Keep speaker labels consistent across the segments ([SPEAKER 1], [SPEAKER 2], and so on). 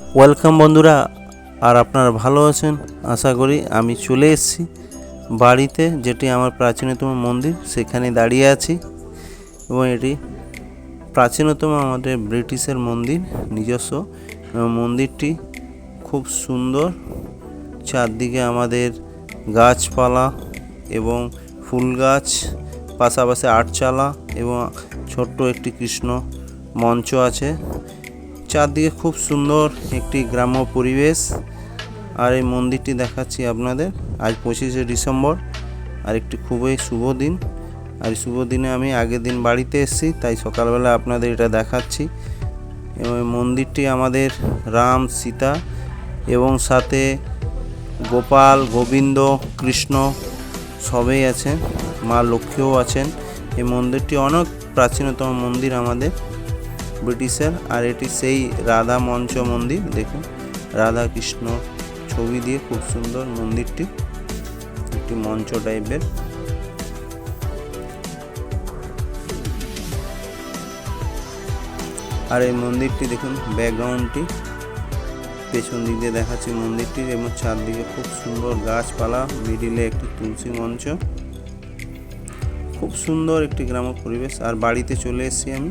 [SPEAKER 1] Welcome বন্ধুরা, আর আপনারা ভালো আছেন? আশা করি আমি চলে এসেছি বাড়িতে, যেটি আমার প্রাচীনতম মন্দির, সেখানে দাঁড়িয়ে আছি। এবং এটি প্রাচীনতম আমাদের ব্রিটিশের মন্দির, নিজস্ব। মন্দিরটি খুব সুন্দর। চারদিকে আমাদের গাছপালা এবং ফুল গাছ পাশাপাশি আটচালা এবং ছোট্ট একটি কৃষ্ণ মঞ্চ আছে। চারদিকে খুব সুন্দর একটি গ্রাম্য পরিবেশ। আর এই মন্দিরটি দেখাচ্ছি আপনাদের। আজ পঁচিশে ডিসেম্বর, আর একটি খুবই শুভ দিন। আর শুভ দিনে আমি আগের দিন বাড়িতে এসেছি, তাই সকালবেলা আপনাদের এটা দেখাচ্ছি। এবং মন্দিরটি আমাদের রাম, সীতা এবং সাথে গোপাল, গোবিন্দ, কৃষ্ণ সবই আছেন, মা লক্ষ্মীও আছেন। এই মন্দিরটি অনেক প্রাচীনতম মন্দির আমাদের। ব্রিটিশের আর এটি সেই রাধা মঞ্চ মন্দির, দেখুন, রাধা কৃষ্ণ ছবি দিয়ে খুব সুন্দর মন্দিরটি, একটি মঞ্চ টাইপের আর এই মন্দিরটি দেখুন ব্যাকগ্রাউন্ডটি পেছন দিক দিয়ে দেখাচ্ছি মন্দিরটির এবং চারদিকে খুব সুন্দর গাছপালা মিডিলে একটি তুলসী মঞ্চ। খুব সুন্দর একটি গ্রাম্য পরিবেশ, আর বাড়িতে চলে এসেছি আমি।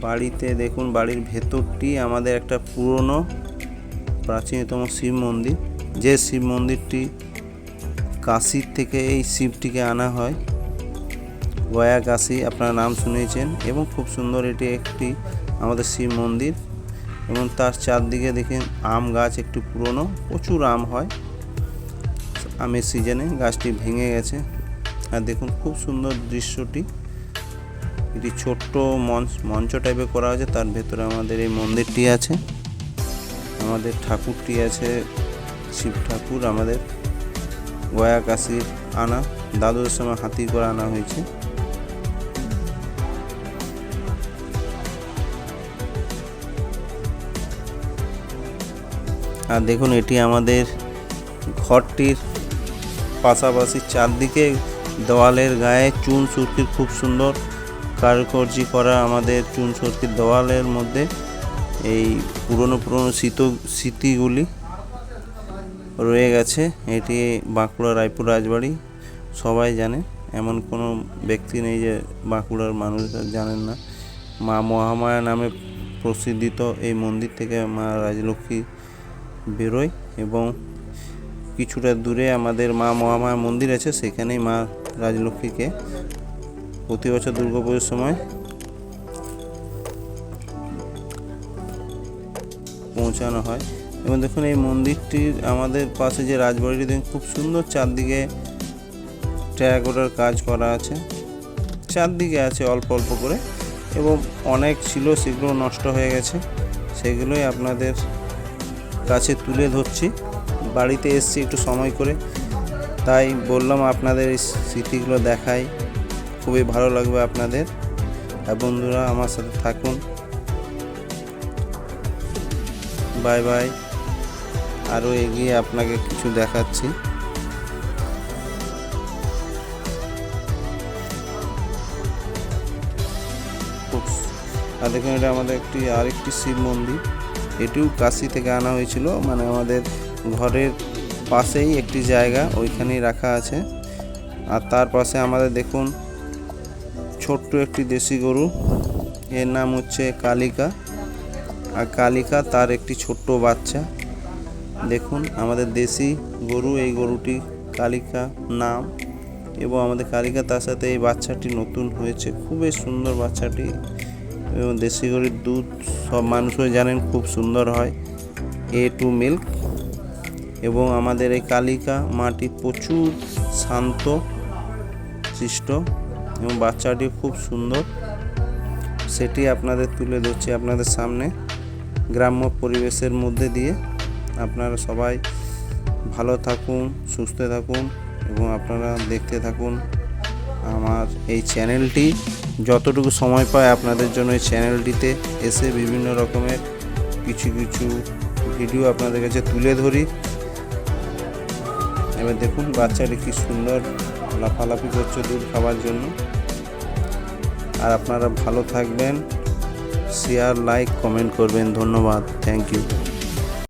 [SPEAKER 1] বাড়িতে দেখুন, বাড়ির ভেতরটি আমাদের একটা পুরনো প্রাচীনতম শিব মন্দির। যে শিব মন্দিরটি কাশির থেকে এই শিবটিকে আনা হয় গয়া কাশি আপনারা নাম শুনেছেন এবং খুব সুন্দর এটি একটি আমাদের শিব মন্দির এবং তার চারদিকে দেখেন, আম গাছ একটু পুরনো, প্রচুর আম হয়। আমের সিজনে গাছটি ভেঙে গেছে। আর দেখুন, খুব সুন্দর দৃশ্যটি। এটি ছোট্ট মঞ্চ মঞ্চ টাইপের করা হয়েছে, তার ভেতরে আমাদের এই মন্দিরটি আছে। আমাদের ঠাকুরটি আছে, শিব ঠাকুর, আমাদের গয়া কাশির আনা দাদুর সময় হাতি করে আনা হয়েছে। আর দেখুন, এটি আমাদের ঘরটির পাশাপাশি চারদিকে দেওয়ালের গায়ে চুন, সুরকির খুব সুন্দর কারুকার্য করা আমাদের চুন দেওয়ালের মধ্যে এই পুরনো পুরনো স্মৃত স্মৃতিগুলি রয়ে গেছে। এটি বাঁকুড়া রায়পুর রাজবাড়ি, সবাই জানে। এমন কোনো ব্যক্তি নেই যে বাঁকুড়ার মানুষরা জানেন না। মা মহামায়া নামে প্রসিদ্ধিত এই মন্দির থেকে মা রাজলক্ষ্মী বেরোয় এবং কিছুটা দূরে আমাদের মা মহামায়া মন্দির আছে, সেখানেই মা রাজলক্ষ্মীকে প্রতি বছর দুর্গাপুজোর সময় পৌঁছানো হয়। এবং দেখুন, এই মন্দিরটির আমাদের পাশে যে রাজবাড়িটি, দেখুন, খুব সুন্দর চারদিকে টেরাকোটার কাজ করা আছে। চারদিকে আছে অল্প অল্প করে এবং অনেক ছিল সেগুলো নষ্ট হয়ে গেছে। সেগুলোই আপনাদের কাছে তুলে ধরছি। বাড়িতে এসছি একটু সময় করে। তাই বললাম, আপনাদের এই স্মৃতিগুলো দেখাই। খুবই ভালো লাগবে আপনাদের। আর বন্ধুরা, আমার সাথে থাকুন। Bye bye. আরও এগিয়ে আপনাকে কিছু দেখাচ্ছি। আর দেখুন, এটা আমাদের একটি, আরেকটি শিব মন্দির। এটিও কাশি থেকে আনা হয়েছিল। মানে আমাদের ঘরের পাশেই একটি জায়গা, ওইখানেই রাখা আছে। আর তার পাশে আমাদের দেখুন ছোট্ট একটি দেশি গরু। এর নাম হচ্ছে কালিকা। আর কালিকা তার একটি ছোট্ট বাচ্চা। দেখুন, আমাদের দেশি গরু, এই গরুটি কালিকা নাম। এবং আমাদের কালিকা তার সাথে এই বাচ্চাটি নতুন হয়েছে। খুবই সুন্দর বাচ্চাটি। এবং দেশি গরুর দুধ সব মানুষই জানেন খুব সুন্দর হয়। এ টু মিল্ক এবং আমাদের এই কালিকা মাটি প্রচুর শান্ত, সৃষ্ট। এবং বাচ্চাটি খুব সুন্দর। সেটি আপনাদের তুলে ধরছি আপনাদের সামনে। গ্রাম্য পরিবেশের মধ্যে দিয়ে আপনারা সবাই ভালো থাকুন, সুস্থ থাকুন এবং আপনারা দেখতে থাকুন আমার এই চ্যানেলটি। যতটুকু সময় পায় আপনাদের জন্য এই চ্যানেলটিতে এসে বিভিন্ন রকমের কিছু কিছু ভিডিও আপনাদের কাছে তুলে ধরি। এবার দেখুন বাচ্চাটি কি সুন্দর লাফালাফি করছে দুধ খাওয়ার জন্য। আর আপনারা ভালো থাকবেন শেয়ার লাইক কমেন্ট করবেন। ধন্যবাদ। Thank you